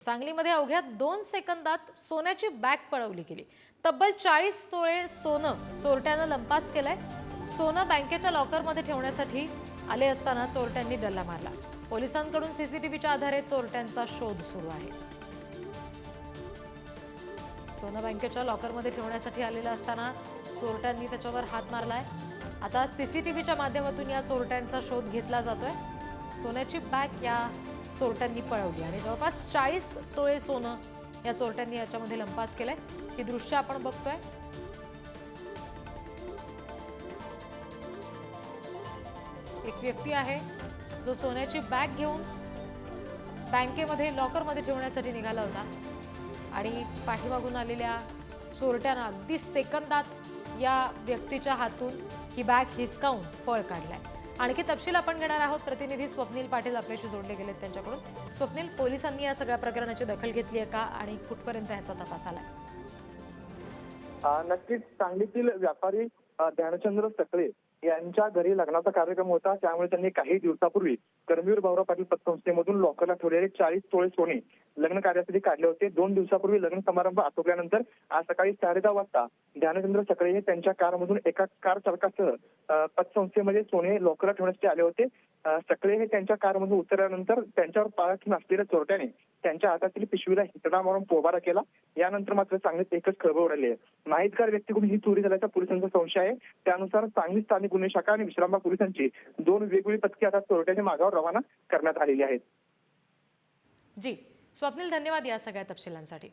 सांगलीमध्ये अवघ्या दोन सेकंदात सोन्याची बॅग पळवली गेली. तब्बल चाळीस तोळे सोनं चोरट्यानं लंपास केलाय. सोनं बँकेच्या लॉकरमध्ये ठेवण्यासाठी आले असताना चोरट्यांनी डल्ला मारला. पोलिसांकडून सीसीटीव्हीच्या आधारे चोरट्यांचा शोध सुरू आहे. सोनं बँकेच्या लॉकरमध्ये ठेवण्यासाठी आलेलं असताना चोरट्यांनी त्याच्यावर हात मारलाय. आता सीसीटीव्हीच्या माध्यमातून या चोरट्यांचा शोध घेतला जातोय. सोन्याची बॅग या चोरट्यांनी पळवली. आणि जवळपास चाळीस तोळे सोनं या चोरट्यांनी याच्यामध्ये लंपास केलाय. ही दृश्य आपण बघतोय. एक व्यक्ती आहे जो सोन्याची बॅग घेऊन बँकेमध्ये लॉकरमध्ये ठेवण्यासाठी निघाला होता. आणि पाठीमागून आलेल्या चोरट्यानं अगदी सेकंदात या व्यक्तीच्या हातून ही बॅग हिसकावून पळ काढलाय. आणखी तपशील आपण घेणार आहोत. प्रतिनिधी स्वप्नील पाटील आपल्याशी जोडले गेलेत त्यांच्याकडून. स्वप्नील पोलिसांनी या सगळ्या प्रकरणाची दखल घेतली आहे का आणि कुठपर्यंत याचा तपास आलाय? नक्कीच सांगलीतील व्यापारी ज्ञानचंद्र ध्यानचंद्र सकळे यांच्या घरी लग्नाचा कार्यक्रम होता. त्यामुळे त्यांनी काही दिवसापूर्वी कर्मवीर भाऊराव पाटील पतसंस्थेमधून लॉकरला ठेवलेले चाळीस तोळे सोने लग्न कार्यासाठी काढले होते. दोन दिवसापूर्वी लग्न समारंभ आटोपल्यानंतर आज सकाळी साडेदहा वाजता ध्यानचंद्र सकळे हे त्यांच्या कारमधून एका कार चालकासह पतसंस्थेमध्ये सोने लोकर ठेवण्यासाठी आले होते. सकळे हे त्यांच्या कारमधून उतरल्यानंतर त्यांच्यावर पाळत असलेल्या चोरट्याने त्यांच्या हातातील पिशवीला हितडा मारून पोबारा केला. यानंतर मात्र सांगलीत एकच खळबळ उडाली आहे. माहितगार व्यक्तीकडून ही चोरी झाल्याचा पोलिसांचा संशय आहे. त्यानुसार सांगली स्थानिक गुन्हे शाखा आणि विश्रामबाग पोलिसांची दोन वेगवेगळी पथके आता चोरट्याच्या मागावर रवाना करण्यात आलेली आहेत. जी. स्वप्नील धन्यवाद या सगळ्या तपशिलांसाठी.